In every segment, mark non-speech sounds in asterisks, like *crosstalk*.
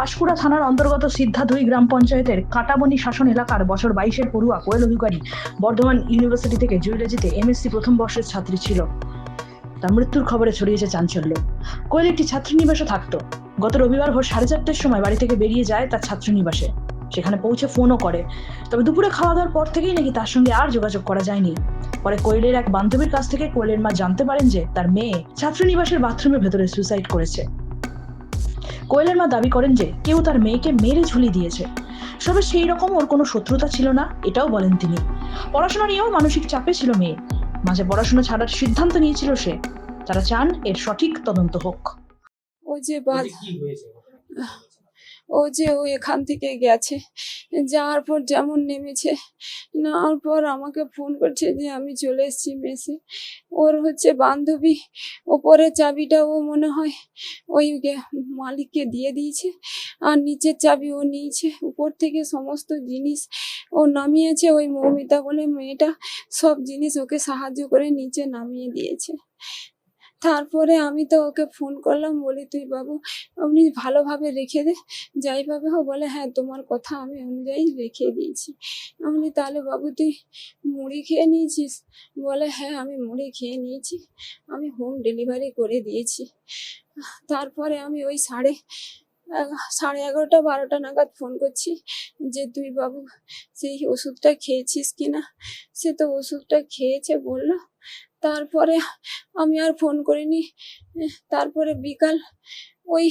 পাঁশকুড়া থানার অন্তর্গত সিদ্ধাধুই গ্রাম পঞ্চায়েতের কাটাবনি শাসন এলাকার বছর বাইশের পড়ুয়া কোয়েল অধিকারী বর্ধমান ইউনিভার্সিটি থেকে জুয়েলজিতে এমএসসি প্রথম বর্ষের ছাত্রী ছিল। তার মৃত্যুর খবরে ছড়িয়েছে চাঞ্চল্য। কোয়েল একটি ছাত্রীনিবাসে থাকতো। গত রবিবার ভোর সাড়ে চারটের সময় বাড়ি থেকে বেরিয়ে যায় তার ছাত্রীনিবাসে। সেখানে পৌঁছে ফোনও করে। তবে দুপুরে খাওয়া দাওয়ার পর থেকেই নাকি তার সঙ্গে আর যোগাযোগ করা যায়নি। পরে কোয়েলের এক বান্ধবীর কাছ থেকে কোয়েলের মা জানতে পারেন যে তার মেয়ে ছাত্রনিবাসের বাথরুমের ভেতরে সুইসাইড করেছে। কোয়েলের মা দাবি করেন যে কেউ তার মেয়েকে মেরে ঝুলি দিয়েছে। সবে সেই রকম ওর কোনো শত্রুতা ছিল না এটাও বলেন তিনি। পড়াশোনা নিয়েও মানসিক চাপে ছিল মেয়ে। মাঝে পড়াশোনা ছাড়ার সিদ্ধান্ত নিয়েছিল সে। তারা চান এর সঠিক তদন্ত হোক। ও যে ও যে ও এখান থেকে গেছে, যাওয়ার পর যেমন নেমেছে, নেওয়ার পর আমাকে ফোন করছে যে আমি চলে এসেছি মেসে। ওর হচ্ছে বান্ধবী ওপরের চাবিটা ও মনে হয় ওই মালিককে দিয়ে দিয়েছে, আর নিচের চাবি ও নিয়েছে। উপর থেকে সমস্ত জিনিস ও নামিয়েছে, ওই মৌমিতা বলে মেয়েটা, সব জিনিস ওকে সাহায্য করে নিচে নামিয়ে দিয়েছে। তারপরে আমি তো ওকে ফোন করলাম, বলি, তুই বাবু আপনি ভালোভাবে রেখে দে। যাইভাবে হোক, বলে হ্যাঁ তোমার কথা আমি অনুযায়ী রেখে দিয়েছি। আমি তাহলে বাবু, তুই মুড়ি খেয়ে নিয়েছিস? বলে হ্যাঁ আমি মুড়ি খেয়ে নিয়েছি। আমি হোম ডেলিভারি করে দিয়েছি। তারপরে আমি ওই সাড়ে সাড়ে এগারোটা, বারোটা নাগাদ ফোন করছি যে, তুই বাবু, সেই ওষুধটা খেয়েছিস কি না? সে তো ওষুধটা খেয়েছে, বলল তারপরে আমি আর ফোন করিনি। তারপরে বিকাল ওই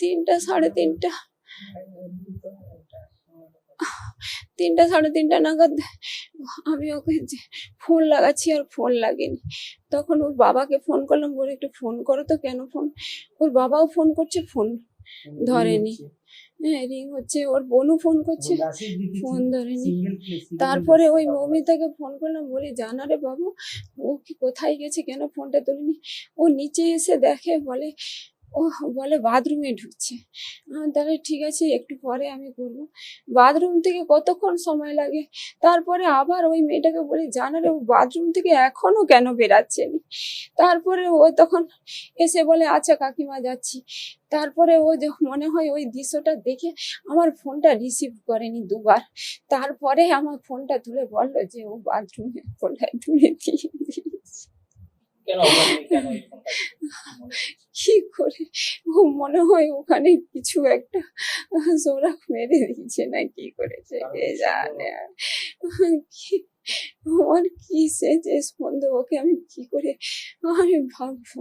তিনটা সাড়ে তিনটা। তিনটা সাড়ে তিনটা নাগাদ আমি ওকে ফোন লাগাচ্ছি আর ফোন লাগেনি। তখন ওর বাবাকে ফোন করলাম, বলে একটু ফোন করো তো, কেন ফোন? ওর বাবাও ফোন করছে, ফোন ধরেনি। হ্যাঁ রিং হচ্ছে ওর বোনও ফোন করছে। ফোন ধরেনি। তারপরে ওই মৌমিতাকে ফোন করলাম বলি জানা রে বাবু ও কি কোথায় গেছে? কেন ফোনটা তুলিনি? ও নিচে এসে দেখে বলে ও বলে বাথরুমে ঢুকছে। তাহলে ঠিক আছে একটু পরে আমি করব। বাথরুম থেকে কতক্ষণ সময় লাগে? তারপরে আবার ওই মেয়েটাকে বলি জানা রে ও বাথরুম থেকে এখনও কেন বেরাচ্ছে নি? তারপরে ও তখন এসে বলে আচ্ছা কাকিমা যাচ্ছি। তারপরে ও যখন মনে হয় ওই দৃশ্যটা দেখে আমার ফোনটা রিসিভ করেনি দুবার। তারপরে আমার ফোনটা তুলে বলল যে ও বাথরুমে ফোনটা তুলে দিয়ে কেন *laughs* করে। ও মনে হয় ওখানে কিছু একটা জোড়া মেরে দিয়েছে না কি করেছে কে জানে। আমার কি সে যে ওকে আমি কি করে আমি ভাববো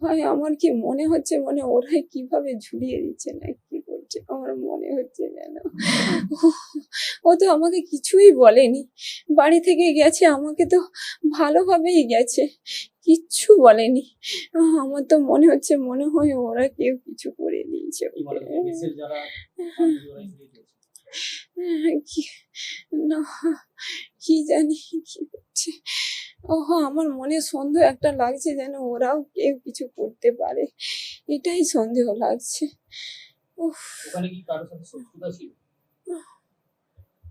হয় আমার কি মনে হচ্ছে মনে ওরাই কীভাবে ঝুলিয়ে দিচ্ছে না কি করছে? আমার মনে হচ্ছে যেন ও তো আমাকে কিছুই বলেনি। বাড়ি থেকে গেছে আমাকে তো ভালোভাবেই গেছে। কিচ্ছু বলেনি। আমার তো মনে হচ্ছে মনে হয় ওরা কেউ কিছু করে দিয়েছে? আহ, কি না কি জানি কি করছে ওহ আমার মনে সন্দেহ একটা লাগছে যেন ওরাও কেউ কিছু করতে পারে। এটাই সন্দেহ লাগছে।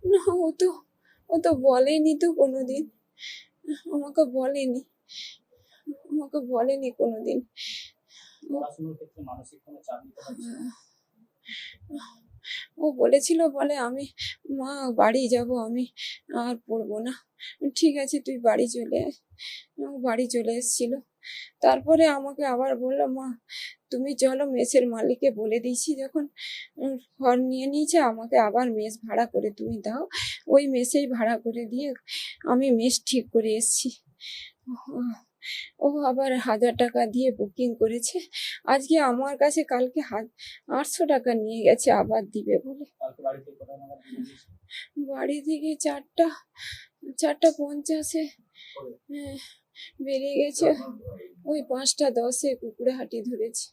না ও তো ও তো বলেনি তো কোনোদিন। আমাকে বলেনি। আমাকে বলেনি কোনোদিন? ও বলেছিল বলে আমি মা বাড়ি যাব আমি আর পড়ব না। ঠিক আছে তুই বাড়ি চলে আয়। বাড়ি চলে এসেছিল। তারপরে আমাকে আবার বলল মা তুমি চলো মেসের মালিককে বলে দিয়েছি যখন ঘর নিয়ে নিয়েছে আমাকে আবার মেস ভাড়া করে তুমি দাও। ওই মেসেই ভাড়া করে দিয়ে আমি মেস ঠিক করে এসেছি। ও আবার হাজার টাকা দিয়ে বুকিং করেছে। আজকে আমার কাছে কালকে আটশো টাকা নিয়ে গেছে আবার দিবে বলে। বাড়ি থেকে চারটা চারটা পঞ্চাশে হ্যাঁ, বেরিয়ে গেছে। ওই পাঁচটা দশে কুকুরহাটি ধরেছে।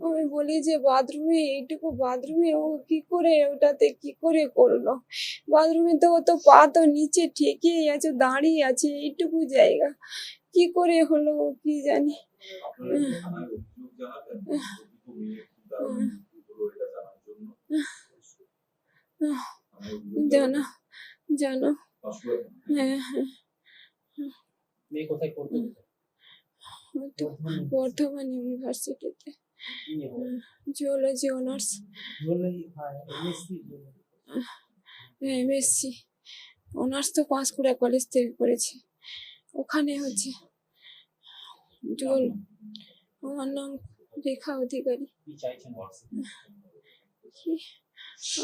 আমি বলি যে বাথরুমে এইটুকু বাথরুমে ও কি করে ওটাতে কি করে করল? বাথরুমে তো ও তো পা তো নিচে ঠেকেই আছে দাঁড়িয়ে আছে এইটুকু জায়গা। কি করে হলো ও কি জানি? জানো জানো। হ্যাঁ হ্যাঁ। মেয়ে কোথায়? পড়তে তো বর্ধমান ইউনিভার্সিটিতে? জিওলজি অনার্স এমএসসি অনার্স তো পাঁশকুড়া কলেজ থেকে করেছি। ওখানে হচ্ছে জল আমার নাম রেখা অধিকারী। কি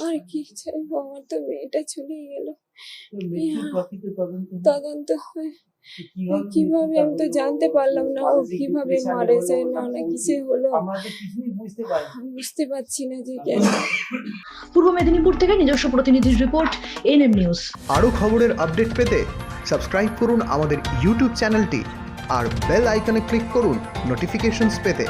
আর কি চাইব? আমার তো মেয়েটা চলেই গেল। তদন্ত হয়। কীভাবে আমি তো জানতে পারলাম না ও কীভাবে মারে যে যায় না না কিছুই কিসে হলো বুঝতে পারছি না যে কেন। পূর্ব মেদিনীপুর থেকে নিজস্ব প্রতিনিধির রিপোর্ট এনএম নিউজ। আরও খবরের আপডেট পেতে সাবস্ক্রাইব করুন আমাদের ইউটিউব চ্যানেলটি আর বেল আইকনে ক্লিক করুন নোটিফিকেশনস পেতে।